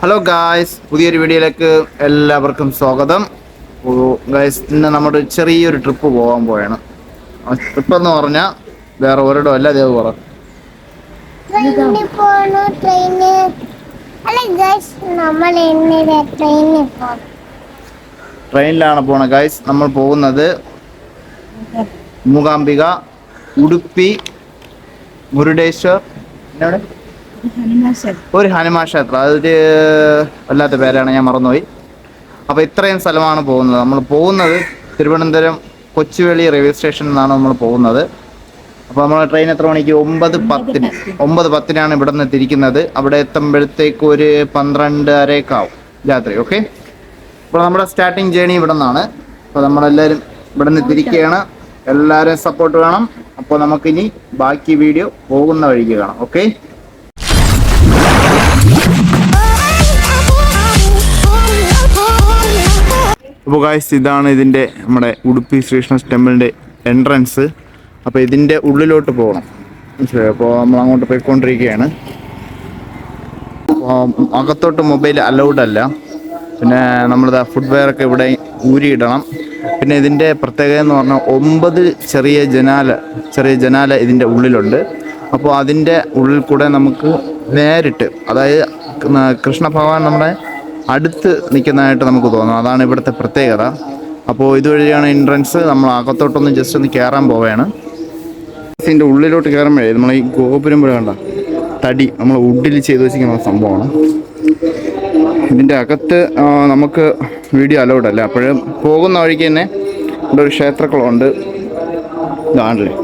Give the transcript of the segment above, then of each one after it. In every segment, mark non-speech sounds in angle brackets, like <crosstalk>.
Hello guys പുതിയൊരു വീഡിയോയിലേക്ക് എല്ലാവർക്കും സ്വാഗതം. ഗായ്സ് ഇന്ന് നമ്മുടെ ചെറിയൊരു ട്രിപ്പ് പോകാൻ പോയാണ് ട്രിപ്പ് എന്ന് പറഞ്ഞാൽ വേറെ ഒരിടം അല്ല അതേ പറ. ട്രെയിനിലാണ് പോണത് ഗായ്സ് നമ്മൾ പോകുന്നത് മൂകാംബിക ഉടുപ്പി മുരുടേശ്വർ. പിന്നെ? ഒരു ഹനുമാൻ ക്ഷേത്രം. അതൊരു വല്ലാത്ത പേരാണ് ഞാൻ മറന്നുപോയി. അപ്പോൾ ഇത്രയും സ്ഥലമാണ് പോകുന്നത്. നമ്മൾ പോകുന്നത് തിരുവനന്തപുരം കൊച്ചുവേളി റെയിൽവേ സ്റ്റേഷനിൽ നിന്നാണ് നമ്മൾ പോകുന്നത്. അപ്പോൾ നമ്മൾ ട്രെയിൻ എത്ര മണിക്ക്? ഒമ്പത് പത്തിന്. ഒമ്പത് പത്തിനാണ് ഇവിടെ നിന്ന് തിരിക്കുന്നത്. അവിടെ എത്തുമ്പോഴത്തേക്ക് ഒരു പന്ത്രണ്ട് അരയൊക്കെ രാത്രി ഓക്കെ അപ്പോൾ നമ്മുടെ സ്റ്റാർട്ടിങ് ജേണി ഇവിടെ നിന്നാണ് അപ്പോൾ നമ്മളെല്ലാവരും ഇവിടെ നിന്ന് തിരിക്കുകയാണ്. എല്ലാവരും സപ്പോർട്ട് വേണം. അപ്പോൾ നമുക്കിനി ബാക്കി വീഡിയോ പോകുന്ന വഴിക്ക് കാണാം ഓക്കെ അപ്പോൾ ഗായ്സ് ഇതാണ് ഇതിന്റെ നമ്മുടെ ഉടുപ്പി ശ്രീകൃഷ്ണ ടെമ്പിളിന്റെ എൻട്രൻസ് അപ്പോൾ ഇതിന്റെ ഉള്ളിലോട്ട് പോകണം. മനസ്സിലായോ? അപ്പോൾ നമ്മൾ അങ്ങോട്ട് പോയിക്കൊണ്ടിരിക്കുകയാണ്. അകത്തോട്ട് മൊബൈൽ അലൗഡ് അല്ല. പിന്നെ നമ്മളിത് ഫുഡ് ഒക്കെ ഇവിടെ ഊരിയിടണം. പിന്നെ ഇതിന്റെ പ്രത്യേകത എന്ന് പറഞ്ഞാൽ ഒമ്പത് ചെറിയ ജനാല ചെറിയ ജനാല ഇതിന്റെ ഉള്ളിലുണ്ട്. അപ്പോൾ അതിന്റെ ഉള്ളിൽ കൂടെ നമുക്ക് നേരിട്ട് അതായത് കൃഷ്ണ ഭഗവാൻ നമ്മുടെ അടുത്ത് നിൽക്കുന്നതായിട്ട് നമുക്ക് തോന്നും അതാണ് ഇവിടുത്തെ പ്രത്യേകത. അപ്പോൾ ഇതുവഴിയാണ് എൻട്രൻസ് നമ്മൾ അകത്തോട്ടൊന്ന് ജസ്റ്റ് ഒന്ന് കയറാൻ പോവുകയാണ്. ഇതിന്റെ ഉള്ളിലോട്ട് കയറുമ്പോഴേ നമ്മൾ ഈ ഗോപുരം പോലെ കണ്ട തടി നമ്മൾ വുഡിൽ ചെയ്ത് വെച്ചിരിക്കുന്ന സംഭവമാണ്. ഇതിന്റെ അകത്ത് നമുക്ക് വീഡിയോ അലൗഡ് അല്ല? അപ്പോഴും പോകുന്ന വഴിക്ക് തന്നെ ഇവിടെ ഒരു ക്ഷേത്രക്കുളമുണ്ട്. ഇതാണല്ലേ?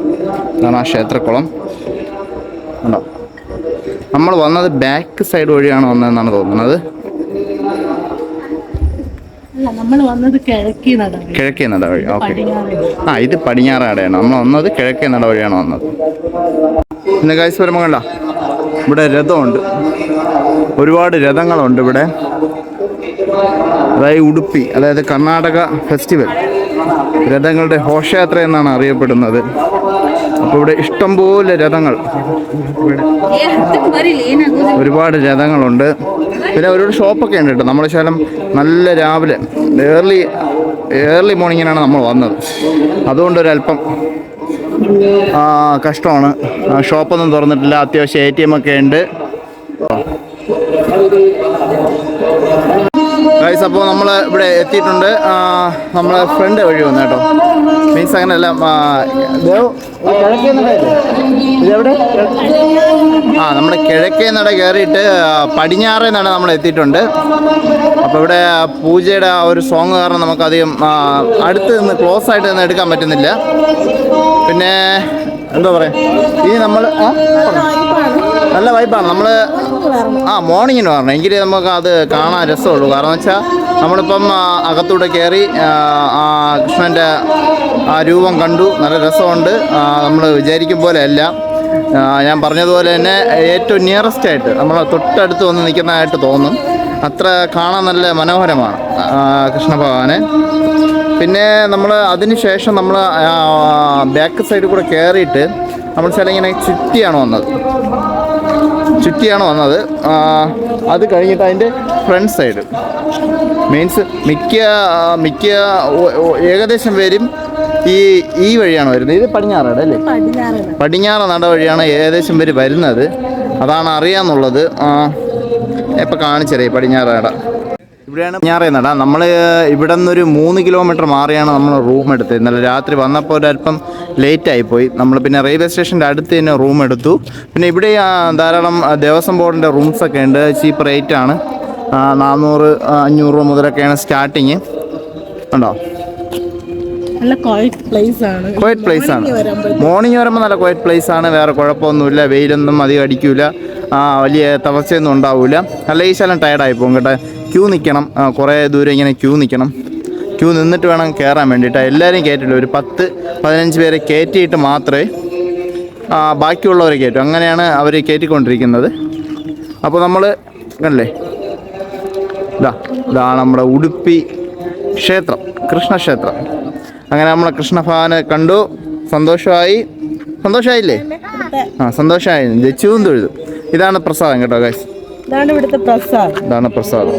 ഇതാണ് ആ ക്ഷേത്രക്കുളം. ഉണ്ടോ നമ്മൾ വന്നത് ബാക്ക് സൈഡ് വഴിയാണ് വന്നതെന്നാണ് തോന്നുന്നത്. കിഴക്കി നട വഴി ഓക്കെ. ആ ഇത് പടിഞ്ഞാറാടെയാണ്. നമ്മൾ വന്നത് കിഴക്കേ നട വഴിയാണ് വന്നത്. പിന്നെ കാഴ്ച വരുമ്പോൾ കണ്ട? ഇവിടെ രഥമുണ്ട്. ഒരുപാട് രഥങ്ങളുണ്ട് ഇവിടെ. അതായത് ഉടുപ്പി അതായത് കർണാടക ഫെസ്റ്റിവൽ. രഥങ്ങളുടെ ഘോഷയാത്ര എന്നാണ് അറിയപ്പെടുന്നത്. അപ്പോൾ ഇവിടെ ഇഷ്ടംപോലെ രഥങ്ങൾ. ഒരുപാട് രഥങ്ങളുണ്ട്. പിന്നെ ഒരുപാട് ഷോപ്പൊക്കെ ഉണ്ട് കേട്ടോ. നമ്മുടെ ശകലം നല്ല രാവിലെ ഏർലി ഏർലി മോർണിങ്ങിനാണ് നമ്മൾ വന്നത്. അതുകൊണ്ട് ഒരല്പം കഷ്ടമാണ്. ഷോപ്പൊന്നും തുറന്നിട്ടില്ല. അത്യാവശ്യം എ ടി എം ഒക്കെ ഉണ്ട്. അപ്പോൾ നമ്മൾ ഇവിടെ എത്തിയിട്ടുണ്ട്. നമ്മളെ ഫ്രണ്ട് വഴി വന്നു കേട്ടോ. മീൻസ് നടയല്ലേ? ഇതെവിടെ? ആ നമ്മുടെ കിഴക്കേ നട കയറിയിട്ട് പടിഞ്ഞാറേ നട നമ്മൾ എത്തിയിട്ടുണ്ട്. അപ്പോൾ ഇവിടെ പൂജയുടെ ആ ഒരു സോങ് കാരണം നമുക്കധികം അടുത്ത് നിന്ന് ക്ലോസ് ആയിട്ട് നിന്ന് എടുക്കാൻ പറ്റുന്നില്ല. പിന്നെ എന്താ പറയാ? ഈ നമ്മൾ? നല്ല വൈബാണ് നമ്മൾ ആ മോർണിംഗിന് പറഞ്ഞു എങ്കിലേ നമുക്ക് അത് കാണാൻ രസമുള്ളൂ. കാരണം വെച്ചാൽ നമ്മളിപ്പം അകത്തൂടെ കയറി ആ കൃഷ്ണന്റെ ആ രൂപം കണ്ടു. നല്ല രസമുണ്ട്. നമ്മൾ വിചാരിക്കും പോലെ അല്ല ഞാൻ പറഞ്ഞതുപോലെ തന്നെ ഏറ്റവും നിയറസ്റ്റ് ആയിട്ട് നമ്മൾ തൊട്ടടുത്ത് വന്ന് നിൽക്കുന്നതായിട്ട് തോന്നും. അത്ര കാണാൻ നല്ല മനോഹരമാണ് കൃഷ്ണഭഗവാനെ കൃഷ്ണ ഭഗവാനെ. പിന്നെ നമ്മൾ അതിനുശേഷം നമ്മൾ ബാക്ക് സൈഡിൽ കൂടെ കയറിയിട്ട് നമ്മൾ ചില ഇങ്ങനെ ചുറ്റിയാണ് വന്നത്. ചുറ്റിയാണ് വന്നത്. അത് കഴിഞ്ഞിട്ട് അതിന്റെ ഫ്രണ്ട് സൈഡ് മീൻസ് മിക്ക മിക്ക ഏകദേശം പേരും ഈ ഈ വഴിയാണ് വരുന്നത്? ഇത് പടിഞ്ഞാറാട് അല്ലേ? പടിഞ്ഞാറ നട വഴിയാണ് ഏകദേശം പേര് വരുന്നത്. അതാണ് അറിയാന്നുള്ളത്. ഇപ്പം കാണിച്ചരേ പടിഞ്ഞാറ് നട. ഇവിടെയാണ് പടിഞ്ഞാറേ നട. നമ്മൾ ഇവിടെ നിന്നൊരു മൂന്ന് കിലോമീറ്റർ മാറിയാണ് നമ്മൾ റൂം എടുത്തത്. ഇന്നലെ രാത്രി വന്നപ്പോൾ ഒരല്പം ലേറ്റ് ആയിപ്പോയി. നമ്മൾ പിന്നെ റെയിൽവേ സ്റ്റേഷന്റെ അടുത്ത് തന്നെ റൂം എടുത്തു. പിന്നെ ഇവിടെ ധാരാളം ദേവസ്വം ബോർഡിന്റെ റൂംസൊക്കെ ഉണ്ട്. ചീപ്പ് റേറ്റ് ആണ്. ആ, നാനൂറ് അഞ്ഞൂറ് മുതലൊക്കെയാണ് സ്റ്റാർട്ടിങ്. ഉണ്ടോ നല്ല ക്വയറ്റ് പ്ലേസ് ആണ്. ക്വയറ്റ് പ്ലേസ് ആണ്. മോർണിംഗ് വരുമ്പോൾ നല്ല ക്വയറ്റ് പ്ലേസ് ആണ്. വേറെ കുഴപ്പമൊന്നുമില്ല. വെയിലൊന്നും അധികം അടിക്കൂല. ആ വലിയ തളർച്ചയൊന്നും ഉണ്ടാവില്ല നല്ല ഈ ശലം ടയർഡായി പോകും കേട്ടോ. ക്യൂ നിൽക്കണം കുറേ ദൂരം ഇങ്ങനെ ക്യൂ നിൽക്കണം ക്യൂ നിന്നിട്ട് വേണം കയറാൻ വേണ്ടിയിട്ട്. എല്ലാവരും കയറ്റില്ല ഒരു പത്ത് പതിനഞ്ച് പേരെ കയറ്റിയിട്ട് മാത്രമേ ബാക്കിയുള്ളവരെ കയറ്റും അങ്ങനെയാണ് അവർ കയറ്റിക്കൊണ്ടിരിക്കുന്നത് അപ്പോൾ നമ്മൾ കണ്ടല്ലേ? ഇതാ ഇതാണ് നമ്മുടെ ഉടുപ്പി ക്ഷേത്രം കൃഷ്ണക്ഷേത്രം. അങ്ങനെ നമ്മളെ കൃഷ്ണഭഗവാനെ കണ്ടു. സന്തോഷമായി. സന്തോഷമായില്ലേ? ആ സന്തോഷമായി. ജച്ചുവും തൊഴുതു. ഇതാണ് പ്രസാദം കേട്ടോ ഗൈസ് ഇതാണ് ഇവിടുത്തെ പ്രസാദം. ഇതാണ് പ്രസാദം.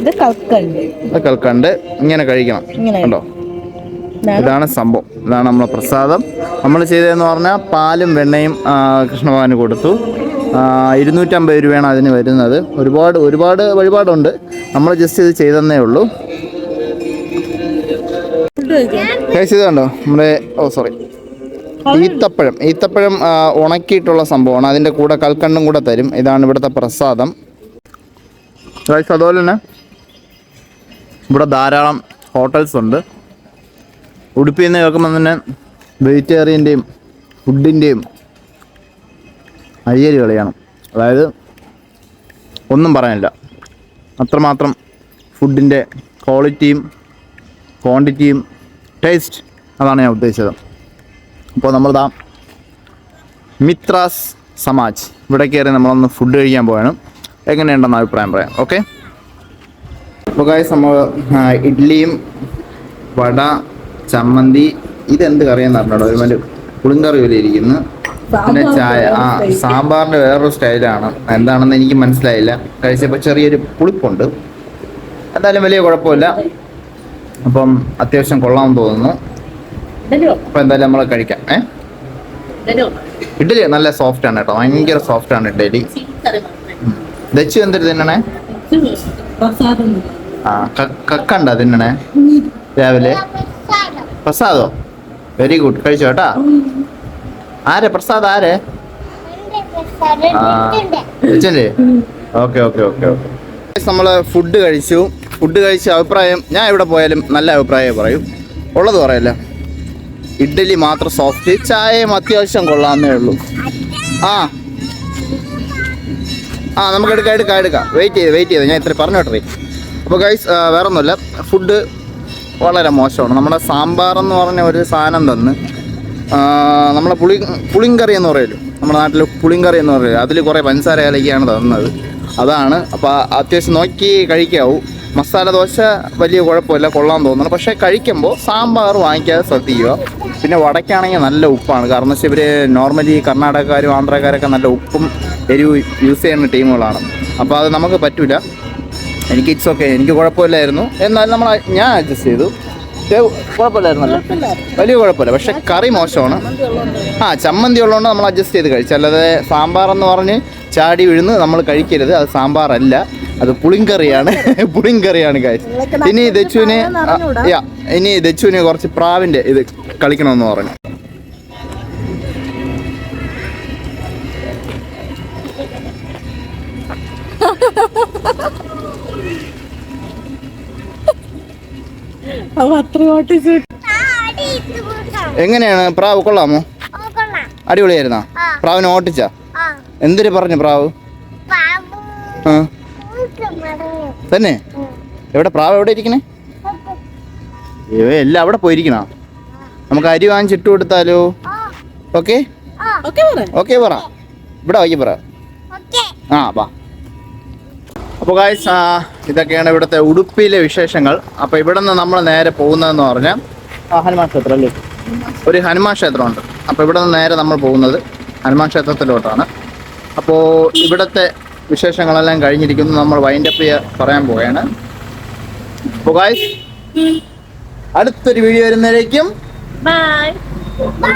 ഇത് കൽക്കണ്ട്. അതൊക്കെ കണ്ട് ഇങ്ങനെ കഴിക്കണം. കണ്ടോ? ഇതാണ് സംഭവം. ഇതാണ് നമ്മളെ പ്രസാദം. നമ്മൾ ചെയ്തതെന്ന് പറഞ്ഞാൽ പാലും വെണ്ണയും കൃഷ്ണഭഗവാന് കൊടുത്തു. ഇരുന്നൂറ്റമ്പത് രൂപയാണ് അതിന് വരുന്നത്. ഒരുപാട് ഒരുപാട് വഴിപാടുണ്ട്. നമ്മൾ ജസ്റ്റ് ഇത് ചെയ്തെന്നേ ഉള്ളൂ. കഴിച്ചത് കണ്ടോ നമ്മുടെ ഓ സോറി ഈത്തപ്പഴം. ഈത്തപ്പഴം ഉണക്കിയിട്ടുള്ള സംഭവമാണ്. അതിന്റെ കൂടെ കൽക്കണ്ടും കൂടെ തരും. ഇതാണ് ഇവിടുത്തെ പ്രസാദം. റൈസ് അതുപോലെ തന്നെ ഇവിടെ ധാരാളം ഹോട്ടൽസ് ഉണ്ട്. ഉടുപ്പി എന്ന് കേൾക്കുമ്പോൾ തന്നെ വെജിറ്റേറിയന്റെയും ഫുഡിന്റെയും അയ്യരി കളിയാണ്. അതായത് ഒന്നും പറയാനില്ല. അത്രമാത്രം ഫുഡിന്റെ ക്വാളിറ്റിയും ക്വാണ്ടിറ്റിയും ടേസ്റ്റ് അതാണ് ഞാൻ ഉദ്ദേശിച്ചത്. അപ്പോൾ നമ്മളിതാ മിത്രാസ് സമാജ്. ഇവിടെ കയറി നമ്മളൊന്ന് ഫുഡ് കഴിക്കാൻ പോവാണ്. എങ്ങനെയുണ്ടെന്ന് അഭിപ്രായം പറയാം. ഓക്കെ അപ്പോൾ കാര്യം നമ്മൾ ഇഡ്ഡലിയും വട ചമ്മന്തി ഇതെന്ത് കറിയെന്ന് പറഞ്ഞോ ഒരുമാതിരി പുളിങ്കറി പോലെ ഇരിക്കുന്നു. പിന്നെ ചായ ആ സാമ്പാറിന്റെ വേറൊരു സ്റ്റൈലാണ്. എന്താണെന്ന് എനിക്ക് മനസ്സിലായില്ല. കഴിച്ചപ്പോൾ ചെറിയൊരു പുളിപ്പുണ്ട്. എന്തായാലും വലിയ കുഴപ്പമില്ല. അപ്പം അത്യാവശ്യം കൊള്ളാമെന്ന് തോന്നുന്നു. അപ്പോൾ എന്തായാലും നമ്മൾ കഴിക്കാം. ഏ? ഇഡ്ഡലി നല്ല സോഫ്റ്റ് ആണ് കേട്ടോ. ഭയങ്കര സോഫ്റ്റ് ആണ് ഇഡ്ഡലി ദച്ചു എന്തൊരു തിന്നണേ? ആ കക്കണ്ട തിന്നണേ? രാവിലെ? പ്രസാദം? വെരി ഗുഡ് കഴിച്ചോ കേട്ടാ? ആരെ? പ്രസാദ് ആരെ? Okay okay okay okay. നമ്മൾ ഫുഡ് കഴിച്ചു. ഫുഡ് കഴിച്ച അഭിപ്രായം ഞാൻ എവിടെ പോയാലും നല്ല അഭിപ്രായമേ പറയും. ഉള്ളത് പറയല്ല? ഇഡ്ഡലി മാത്രം സോഫ്റ്റ് ചായയും അത്യാവശ്യം കൊള്ളാമെന്നേ ഉള്ളൂ. ആ. ആ നമുക്ക് എടുക്കാം എടുക്കാം എടുക്കാം. വെയിറ്റ് ചെയ്ത് വെയിറ്റ് ചെയ്ത്. ഞാൻ ഇത്ര പറഞ്ഞു പറഞ്ഞോട്ടെ അപ്പോൾ ഗൈസ് വേറെ ഒന്നുമില്ല ഫുഡ് വളരെ മോശമാണ്. നമ്മുടെ സാമ്പാർ എന്ന് പറഞ്ഞ ഒരു സാധനം തന്ന് നമ്മളെ പുളി പുളിങ്കറി എന്ന് പറയുമല്ലോ നമ്മുടെ നാട്ടിൽ പുളിങ്കറി എന്ന് പറയുമല്ലോ അതിൽ കുറേ പഞ്ചസാര കലക്കിയാണ് തന്നത്. അതാണ്. അപ്പോൾ അത്യാവശ്യം നോക്കി കഴിക്കാവൂ. മസാല ദോശ വലിയ കുഴപ്പമില്ല കൊള്ളാൻ തോന്നുന്നു. പക്ഷേ കഴിക്കുമ്പോൾ സാമ്പാർ വാങ്ങിക്കാതെ ശ്രദ്ധിക്കുക. പിന്നെ വടക്കാണെങ്കിൽ നല്ല ഉപ്പാണ്. കാരണം വെച്ചാൽ ഇവർ നോർമലി കർണാടകക്കാരും ആന്ധ്രക്കാരൊക്കെ നല്ല ഉപ്പും എരിവ് യൂസ് ചെയ്യുന്ന ടീമുകളാണ്. അപ്പോൾ അത് നമുക്ക് പറ്റില്ല എനിക്ക് ഇറ്റ്സ് ഓക്കെ എനിക്ക് കുഴപ്പമില്ലായിരുന്നു. എന്നാലും നമ്മൾ ഞാൻ അഡ്ജസ്റ്റ് ചെയ്തു. കുഴപ്പമില്ലായിരുന്നല്ലോ? വലിയ കുഴപ്പമില്ല. പക്ഷെ കറി മോശമാണ്. ആ ചമ്മന്തി ഉള്ളതുകൊണ്ട് നമ്മൾ അഡ്ജസ്റ്റ് ചെയ്ത് കഴിച്ചു. അല്ലാതെ സാമ്പാർ എന്ന് പറഞ്ഞ് ചാടി വീഴുന്ന് നമ്മൾ കഴിക്കരുത്. അത് സാമ്പാറല്ല. അത് പുളിങ്കറിയാണ്. പുളിങ്കറിയാണ് കാര്യം ഇനി ദച്ചുവിന് ഇനി ദച്ചുവിന് കുറച്ച് പ്രാവിന്റെ ഇത് കളിക്കണമെന്ന് പറഞ്ഞു. <laughs> എങ്ങനെയാണ്? പ്രാവ് കൊള്ളാമോ. അടിപൊളിയായിരുന്നോ. പ്രാവിനെ ഓട്ടിച്ചാ? ആ, എന്തിനു പറഞ്ഞു പ്രാവ്? ബാബു ആ. തന്നെ? എവിടെ? പ്രാവ് എവിടെ ഇരിക്കണേ. എല്ലാം അവിടെ പോയിരിക്കണോ? നമുക്ക് അരി വാങ്ങിച്ചിട്ട് കൊടുത്താലോ? ഓക്കെ? ഓക്കെ പറ. ഇവിടെ വൈകി പറ. ആ വാ. അപ്പോൾ ഗായ്സ് ഇതൊക്കെയാണ് ഇവിടുത്തെ ഉടുപ്പിയിലെ വിശേഷങ്ങൾ. അപ്പോൾ ഇവിടെ നിന്ന് നമ്മൾ നേരെ പോകുന്നതെന്ന് പറഞ്ഞാൽ ആ ഹനുമാൻ ക്ഷേത്രം അല്ലേ? ഒരു ഹനുമാൻ ക്ഷേത്രമുണ്ട്. അപ്പോൾ ഇവിടെ നിന്ന് നേരെ നമ്മൾ പോകുന്നത് ഹനുമാൻ ക്ഷേത്രത്തിലോട്ടാണ്. അപ്പോൾ ഇവിടുത്തെ വിശേഷങ്ങളെല്ലാം കഴിഞ്ഞിരിക്കുന്നു. നമ്മൾ വൈൻഡപ്പ് പറയാൻ പോവുകയാണ്. അപ്പോൾ ഗായ്സ് അടുത്തൊരു വീഡിയോ വരുന്നതിലേക്കും ബൈ ബൈ